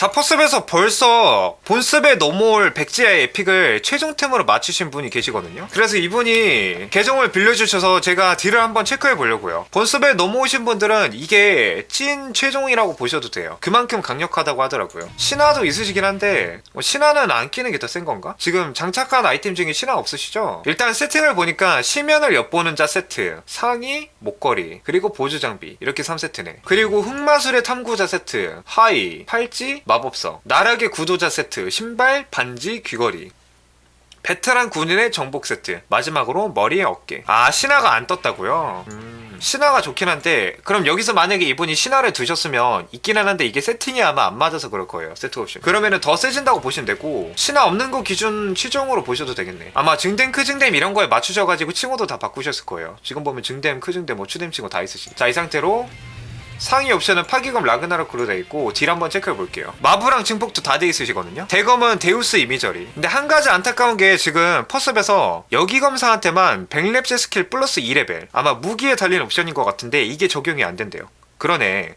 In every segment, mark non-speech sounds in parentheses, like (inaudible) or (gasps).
자 퍼스업에서 벌써 본습에 넘어올 백지의 에픽을 최종템으로 맞추신 분이 계시거든요. 그래서 이분이 계정을 빌려주셔서 제가 딜을 한번 체크해 보려고요. 본습에 넘어오신 분들은 이게 찐 최종이라고 보셔도 돼요. 그만큼 강력하다고 하더라고요. 신화도 있으시긴 한데 뭐 신화는 안 끼는 게 더 센 건가? 지금 장착한 아이템 중에 신화 없으시죠? 일단 세팅을 보니까 시면을 엿보는 자 세트 상의, 목걸이 그리고 보조 장비 이렇게 3세트네. 그리고 흑마술의 탐구자 세트 하이, 팔찌, 마법석 나락의 구도자 세트 신발, 반지, 귀걸이. 베테랑 군인의 정복 세트 마지막으로 머리에 어깨. 아 신화가 안 떴다고요? 음, 신화가 좋긴 한데 그럼 여기서 만약에 이분이 신화를 드셨으면 있기는 한데 이게 세팅이 아마 안 맞아서 그럴 거예요 세트 옵션. 그러면은 더 세진다고 보시면 되고 신화 없는 거 기준 치종으로 보셔도 되겠네. 아마 증댐 크증댐 이런 거에 맞추셔가지고 칭호도 다 바꾸셨을 거예요. 지금 보면 증댐 크증댐 뭐 추댐 칭호 다 있으시죠 자 이 상태로 상위 옵션은 파기검 라그나로크로 돼 있고 딜 한번 체크해 볼게요. 마부랑 증폭도 다 돼 있으시거든요. 대검은 데우스 이미저리. 근데 한 가지 안타까운 게 지금 퍼스업에서 여기 검사한테만 100렙제 스킬 플러스 2레벨 아마 무기에 달린 옵션인 것 같은데 이게 적용이 안 된대요. 그러네.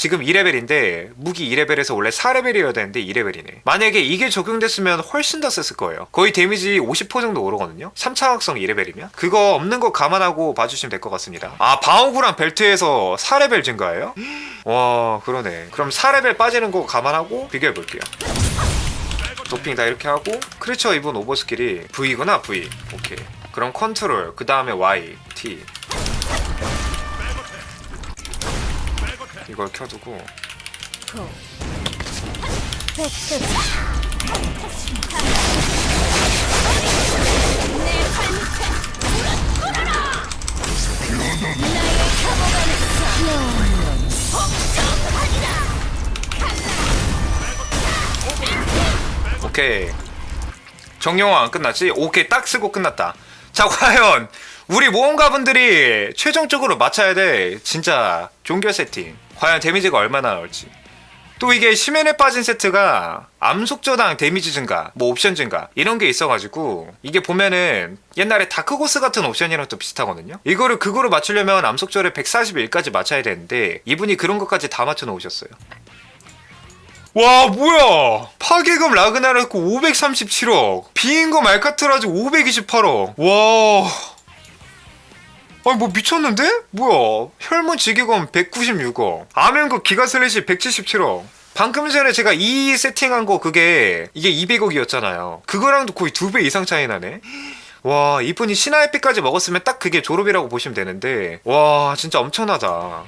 지금 2레벨인데 무기 2레벨에서 원래 4레벨이어야 되는데 2레벨이네. 만약에 이게 적용됐으면 훨씬 더 셌을 거예요. 거의 데미지 50% 정도 오르거든요. 3차 각성 2레벨이면. 그거 없는 거 감안하고 봐주시면 될 것 같습니다. 아 방어구랑 벨트에서 4레벨 증가해요? (gasps) 와 그러네. 그럼 4레벨 빠지는 거 감안하고 비교해 볼게요. 도핑 다 이렇게 하고 크리처 입은 오버 스킬이 V구나 V. 오케이. 그럼 컨트롤 그 다음에 Y T 이걸 켜두고. 오케이. 안 끝났지? 오케이 딱 쓰고 끝났다. 자 과연 우리 모험가분들이 최종적으로 맞춰야 돼 진짜 종교 세팅 과연 데미지가 얼마나 나올지 또 이게 심연에 빠진 세트가 암속 저당 데미지 증가, 뭐 옵션 증가 이런 게 있어가지고 이게 보면은 옛날에 다크고스 같은 옵션이랑 또 비슷하거든요. 이거를 그거로 맞추려면 암속절에 141까지 맞춰야 되는데 이분이 그런 것까지 다 맞춰 놓으셨어요. 와 뭐야 파괴금 라그나르크 537억 비인검 알카트라즈 528억 와 아니 뭐 미쳤는데? 뭐야? 혈문 지기검 196억. 아면국 기가슬래시 177억. 방금 전에 제가 이 세팅한 거 그게 이게 200억이었잖아요. 그거랑도 거의 두 배 이상 차이 나네. 와 이분이 신화 에픽까지 먹었으면 딱 그게 졸업이라고 보시면 되는데. 와 진짜 엄청나다.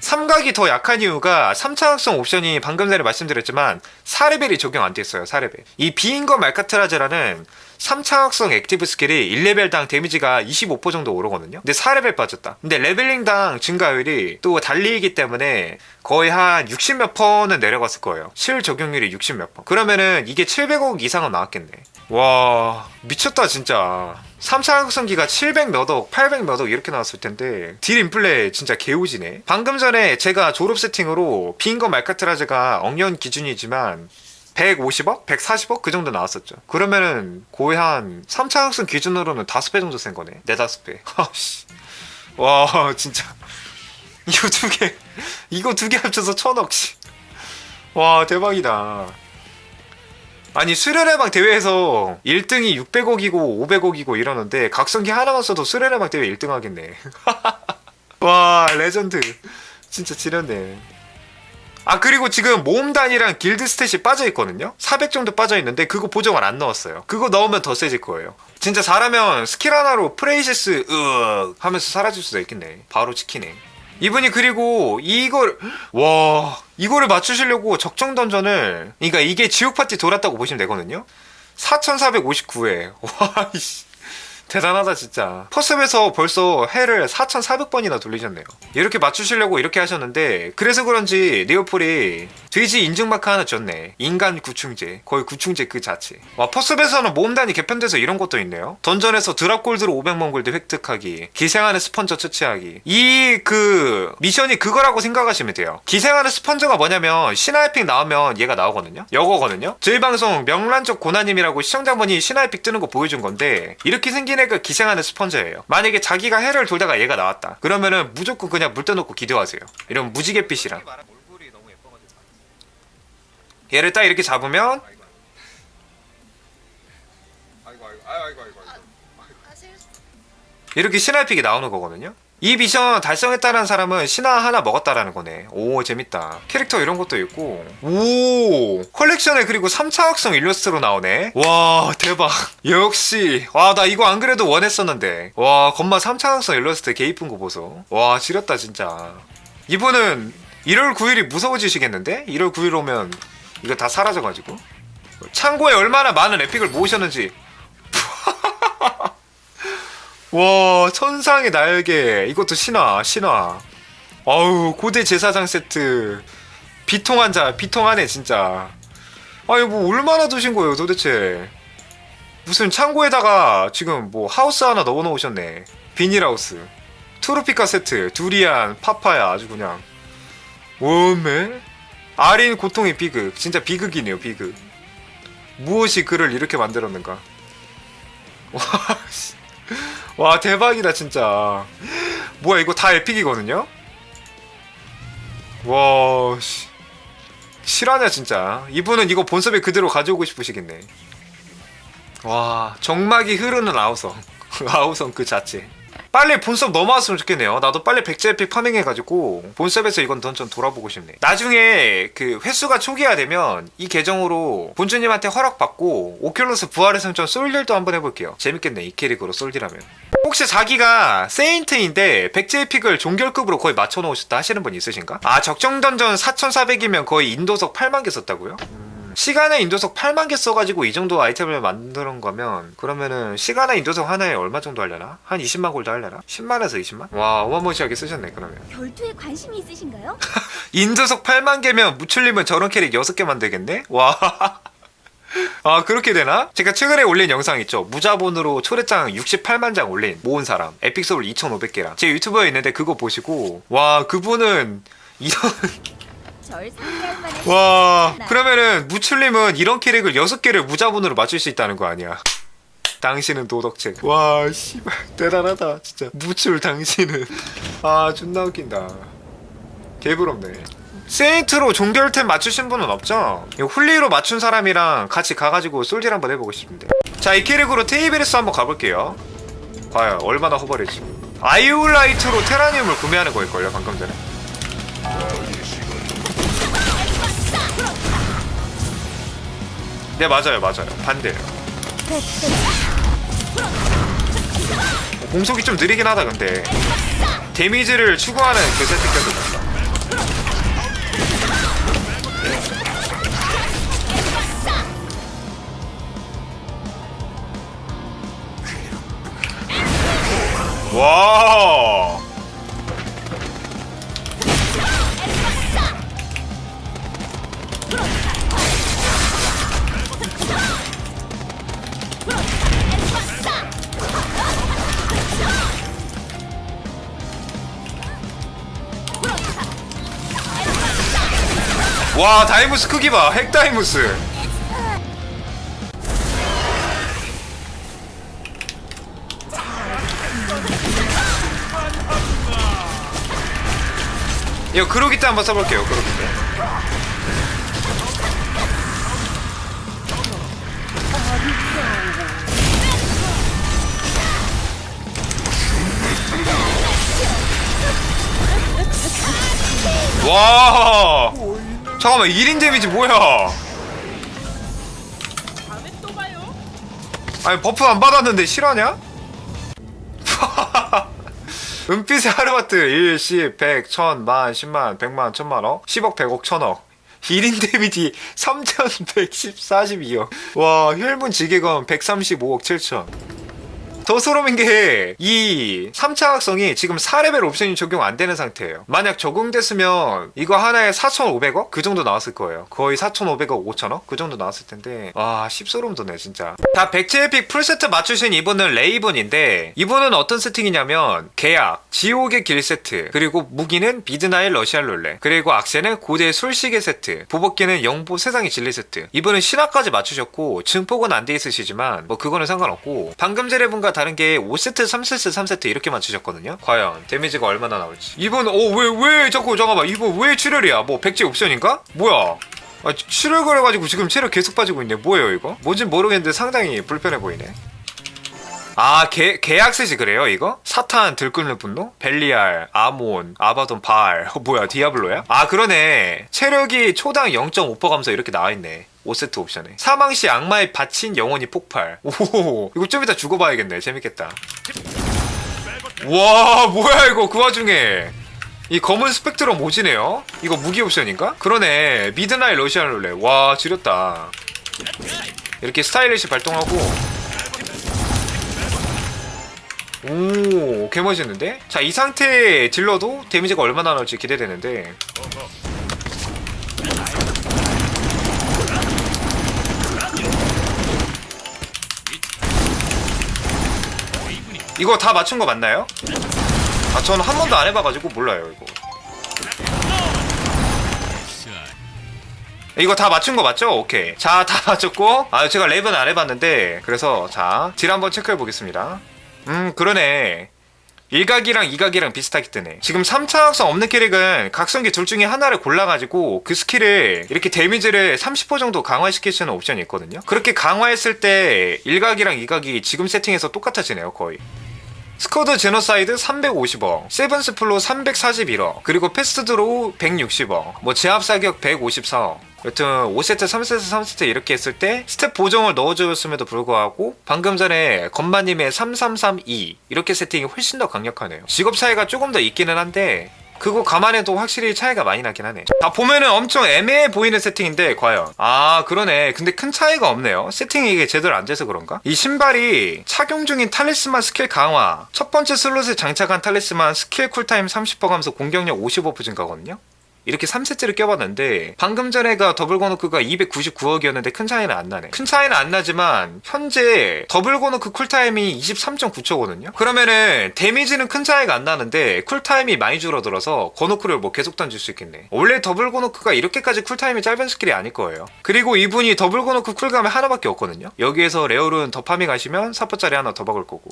삼각이 더 약한 이유가 3차 학성 옵션이 방금 전에 말씀드렸지만 4레벨이 적용 안 됐어요 4레벨. 이 비인거 말카트라즈라는 3차 학성 액티브 스킬이 1레벨당 데미지가 25% 정도 오르거든요. 근데 4레벨 빠졌다. 근데 레벨링당 증가율이 또 달리이기 때문에 거의 한 60 몇 퍼는 내려갔을 거예요. 실 적용률이 60 몇 퍼. 그러면은 이게 700억 이상은 나왔겠네. 와 미쳤다 진짜. 3차 학성기가 700 몇억, 800 몇억 이렇게 나왔을 텐데 딜 인플레 진짜 개우지네. 방금 전에 제가 졸업 세팅으로 빈거 말카트라즈가 억년 기준이지만 150억? 140억? 그 정도 나왔었죠. 그러면은 거의 한 3차 학생 기준으로는 5배 정도 센 거네. 4, 5배. 아씨. 와, 진짜. (laughs) 이거 두 개, 이거 두 개 합쳐서 천억씩. 와, 대박이다. 아니 수련회방 대회에서 1등이 600억이고 500억이고 이러는데 각성기 하나만 써도 수련회방 대회 1등 하겠네. (laughs) 와 레전드. 진짜 지렸네. 아 그리고 지금 모험단이랑 길드 스탯이 빠져 있거든요. 400 정도 빠져 있는데 그거 보정을 안 넣었어요. 그거 넣으면 더 세질 거예요. 진짜 잘하면 스킬 하나로 프레이시스 으 하면서 사라질 수도 있겠네. 바로 지키네. 이분이 그리고 이걸 와 이거를 맞추시려고 적정 던전을 그러니까 이게 지옥 파티 돌았다고 보시면 되거든요. 4,459회 (laughs) 와 이씨 대단하다 진짜. 퍼스업에서 벌써 해를 4,400번이나 돌리셨네요. 이렇게 맞추시려고 이렇게 하셨는데 그래서 그런지 리오폴이 돼지 인증마크 하나 줬네. 인간 구충제. 거의 구충제 그 자체. 와 퍼스업에서는 모험단이 개편돼서 이런 것도 있네요. 던전에서 드랍골드로 500만 골드 획득하기. 기생하는 스펀저 처치하기. 이 그 미션이 그거라고 생각하시면 돼요. 기생하는 스펀저가 뭐냐면 신화에픽 나오면 얘가 나오거든요. 여거거든요. 저희 방송 명란적 고나님이라고 시청자분이 신화에픽 뜨는 거 보여준 건데 이렇게 생긴 애가 기생하는 스펀저예요 만약에 자기가 해를 돌다가 얘가 나왔다 그러면은 무조건 그냥 물 떠놓고 기도하세요 이런 무지갯빛이랑 얘를 딱 이렇게 잡으면 이렇게 신화픽이 나오는 거거든요. 이 미션 달성했다는 사람은 신화 하나 먹었다라는 거네. 오 재밌다. 캐릭터 이런 것도 있고 오 컬렉션에 그리고 3차 학성 일러스트로 나오네. 와 대박. (laughs) 역시 와 나 이거 안 그래도 원했었는데 와 건마 3차 학성 일러스트 개 이쁜 거 보소. 와 지렸다 진짜. 이분은 1월 9일이 무서워지시겠는데? 1월 9일 오면 이거 다 사라져가지고 창고에 얼마나 많은 에픽을 모으셨는지 와 천상의 날개. 이것도 신화 신화. 아우 고대 제사장 세트. 비통한 자 비통하네 진짜. 아니 뭐 얼마나 두신 거예요 도대체? 무슨 창고에다가 지금 뭐 하우스 하나 넣어 놓으셨네. 비닐하우스. 투르피카 세트 두리안 파파야 아주 그냥. 오메 아린 고통의 비극. 진짜 비극이네요 비극. 무엇이 그를 이렇게 만들었는가 (laughs) 와 대박이다 진짜. 뭐야 이거 다 에픽이거든요? 와 씨. 실화냐 진짜. 이분은 이거 본섭에 그대로 가져오고 싶으시겠네. 와 정막이 흐르는 아우성. (laughs) 아우성 그 자체 빨리 본섭 넘어왔으면 좋겠네요 나도 빨리 백제 에픽 파밍해가지고 본섭에서 이건 던전 돌아보고 싶네 나중에 그 횟수가 초기화되면 이 계정으로 본주님한테 허락받고 오큘러스 부활의 승전 솔딜도 한번 해볼게요 재밌겠네 이 캐릭으로 솔딜하면 혹시 자기가 세인트인데 백제 에픽을 종결급으로 거의 맞춰놓으셨다 하시는 분 있으신가? 아 적정 던전 4400이면 거의 인도석 8만 개 썼다고요? 시간의 인도석 8만 개 써가지고 이 정도 아이템을 만드는 거면 그러면은 시간의 인도석 하나에 얼마 정도 하려나? 한 20만 골드 하려나? 10만에서 20만? 와 어마무시하게 쓰셨네 그러면 별투에 관심이 있으신가요? (laughs) 인도석 8만 개면 무출님은 저런 캐릭 6개 만들겠네? 와. (laughs) 아 그렇게 되나? 제가 최근에 올린 영상 있죠 무자본으로 초대장 68만 장 올린 모은 사람 에픽소울 2500개랑 제 유튜브에 있는데 그거 보시고 와 그분은 이런 절 상대할 만한 와 그러면은 무출님은 이런 캐릭을 6개를 무자본으로 맞출 수 있다는 거 아니야? 당신은 도덕책. 와 씨발 대단하다 진짜. 무출 당신은. 아 존나 웃긴다. 개부럽네. 세인트로 종결템 맞추신 분은 없죠? 이거 훌리로 맞춘 사람이랑 같이 가가지고 솔딜 한번 해보고 싶은데. 자 이 캐릭으로 테이베리스 한번 가볼게요. 과연 얼마나 허벌해지. 아이올라이트로 테라늄을 구매하는 거일걸요 방금 전에 네 맞아요 맞아요. 반대예요. 어, 공속이 좀 느리긴 하다 근데. 데미지를 추구하는 그 세팅까지 났다 와 다이무스 크기 봐. 핵다이무스. 이거 그로기 때 한번 써볼게요 그로기 때. 와 잠깐만 1인 데미지 뭐야? 아니 버프 안 받았는데 실화냐? (laughs) 은빛의 하루마트 1, 10, 100, 1000, 만, 10만, 100만, 1000만, 어? 10억, 100억, 1000억. 1인 데미지 3110, 42억. 와 혈문 지게건 135억 7천 더 소름인 게 이 3차 학성이 지금 4레벨 옵션이 적용 안 되는 상태예요. 만약 적용됐으면 이거 하나에 4,500억? 그 정도 나왔을 거예요. 거의 4,500억, 5,000억? 그 정도 나왔을 텐데 와 씹소름 돋네 진짜. 다 백제 에픽 풀세트 맞추신 이분은 레이븐인데 이분은 어떤 세팅이냐면 계약, 지옥의 길 세트, 그리고 무기는 비드나의 러시안 롤레, 그리고 악세는 고대 술시계 세트, 보복기는 영보 세상의 진리 세트. 이분은 신화까지 맞추셨고 증폭은 안 돼 있으시지만 뭐 그거는 상관없고 방금 전에 분과 다른 게 5세트, 3세트, 3세트 이렇게 맞추셨거든요. 과연 데미지가 얼마나 나올지. 이분 어왜왜 자꾸 잠깐만 이분 왜 출혈이야? 뭐 백제 옵션인가? 뭐야? 아 출혈 걸려가지고 지금 체력 계속 빠지고 있네 뭐예요 이거? 뭔진 모르겠는데 상당히 불편해 보이네 아 계, 계약셋이 그래요 이거? 사탄 들끓는 분노? 벨리알 아몬 아바돈 발 어, (laughs) 뭐야 디아블로야? 아 그러네. 체력이 초당 0.5% 감소 이렇게 나와있네. 5세트 옵션에. 사망시 악마의 바친 영혼이 폭발. (laughs) 오 이거 좀 이따 죽어봐야겠네. 재밌겠다. 와 뭐야 이거 그 와중에. 이 검은 스펙트럼 오지네요? 이거 무기 옵션인가? 그러네. 미드나잇 러시안 룰렛. 와 지렸다. 이렇게 스타일리시 발동하고 오 개멋있는데? 자 이 상태의 딜러도 데미지가 얼마나 나올지 기대되는데 이거 다 맞춘 거 맞나요? 아 저는 한 번도 안 해봐가지고 몰라요 이거 이거 다 맞춘 거 맞죠? 오케이 자 다 (laughs) 맞췄고 아 제가 랩은 안 해봤는데 그래서 자딜 한번 체크해 보겠습니다 음 그러네. 1각이랑 2각이랑 비슷하게 뜨네 지금 3차 각성 없는 캐릭은 각성기 둘 중에 하나를 골라가지고 그 스킬을 이렇게 데미지를 30% 정도 강화시킬 수 있는 옵션이 있거든요. 그렇게 강화했을 때 1각이랑 2각이 지금 세팅에서 똑같아지네요 거의 스쿼드 제노사이드 350억, 세븐스 플로 341억, 그리고 패스트 드로우 160억, 뭐 제압 사격 154억. 여튼 5세트, 3세트, 3세트 이렇게 했을 때 스텝 보정을 넣어주었음에도 불구하고 방금 전에 건마님의 3332 이렇게 세팅이 훨씬 더 강력하네요. 직업 차이가 조금 더 있기는 한데 그거 감안해도 확실히 차이가 많이 나긴 하네. 자, 보면은 엄청 애매해 보이는 세팅인데, 과연. 아, 그러네. 근데 큰 차이가 없네요. 세팅이 이게 제대로 안 돼서 그런가? 이 신발이 착용 중인 탈리스만 스킬 강화. 첫 번째 슬롯에 장착한 탈리스만 스킬 쿨타임 30% 감소 공격력 55% 증가거든요? 이렇게 3세트를 껴봤는데 방금 전에가 더블 고노크가 299억이었는데 큰 차이는 안 나네. 큰 차이는 안 나지만 현재 더블 고노크 쿨타임이 23.9초거든요. 그러면은 데미지는 큰 차이가 안 나는데 쿨타임이 많이 줄어들어서 고노크를 뭐 계속 던질 수 있겠네. 원래 더블 고노크가 이렇게까지 쿨타임이 짧은 스킬이 아닐 거예요. 그리고 이분이 더블 고노크 쿨감이 하나밖에 없거든요. 여기에서 레올은 더 파밍하시면 4%짜리 하나 더 박을 거고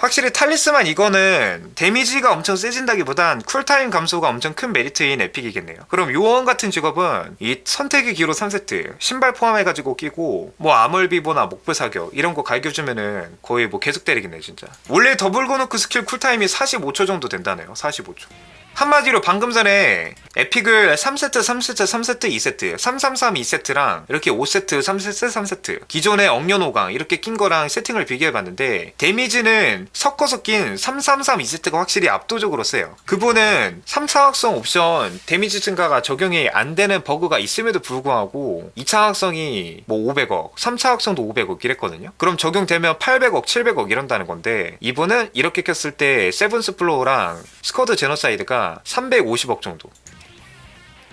확실히 탈리스만 이거는 데미지가 엄청 세진다기보단 쿨타임 감소가 엄청 큰 메리트인 에픽이겠네요. 그럼 요원 같은 직업은 이 선택의 기로 3세트 신발 포함해가지고 끼고 뭐 아멀비보나 목불 사격 이런 거 갈겨주면은 거의 뭐 계속 때리겠네 진짜. 원래 더블 고노크 스킬 쿨타임이 45초 정도 된다네요. 45초. 한마디로 방금 전에 에픽을 3세트, 3세트, 3세트, 2세트, 333, 2세트랑 이렇게 5세트, 3세트, 3세트 기존의 억년 5강 이렇게 낀 거랑 세팅을 비교해봤는데 데미지는 섞어서 낀 333, 2세트가 확실히 압도적으로 세요. 그분은 3차 확성 옵션 데미지 증가가 적용이 안 되는 버그가 있음에도 불구하고 2차 확성이 뭐 500억, 3차 확성도 500억 이랬거든요. 그럼 적용되면 800억, 700억 이런다는 건데 이분은 이렇게 켰을 때 세븐스 플로우랑 스쿼드 제노사이드가 350억 정도.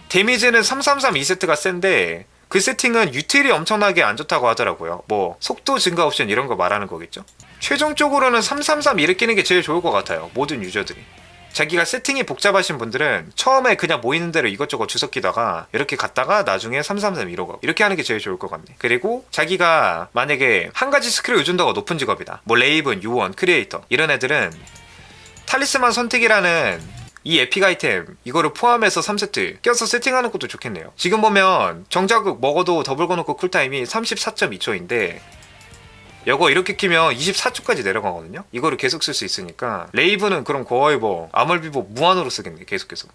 데미지는 333 2세트가 센데 그 세팅은 유틸이 엄청나게 안 좋다고 하더라고요. 뭐 속도 증가 옵션 이런 거 말하는 거겠죠. 최종적으로는 333 이를 끼는 게 제일 좋을 것 같아요. 모든 유저들이. 자기가 세팅이 복잡하신 분들은 처음에 그냥 모이는 대로 이것저것 주석 끼다가 이렇게 갔다가 나중에 333 이로 가 이렇게 하는 게 제일 좋을 것 같네. 그리고 자기가 만약에 한 가지 스킬의 의존도가 높은 직업이다. 뭐 레이븐, 유원, 크리에이터 이런 애들은 탈리스만 선택이라는 이 에픽 아이템 이거를 포함해서 3세트 껴서 세팅하는 것도 좋겠네요. 지금 보면 정자극 먹어도 더블 거놓고 쿨타임이 34.2초인데 이거 이렇게 키면 24초까지 내려가거든요. 이거를 계속 쓸 수 있으니까 레이브는 그럼 거의 뭐 아멀비보 무한으로 쓰겠네. 계속 계속.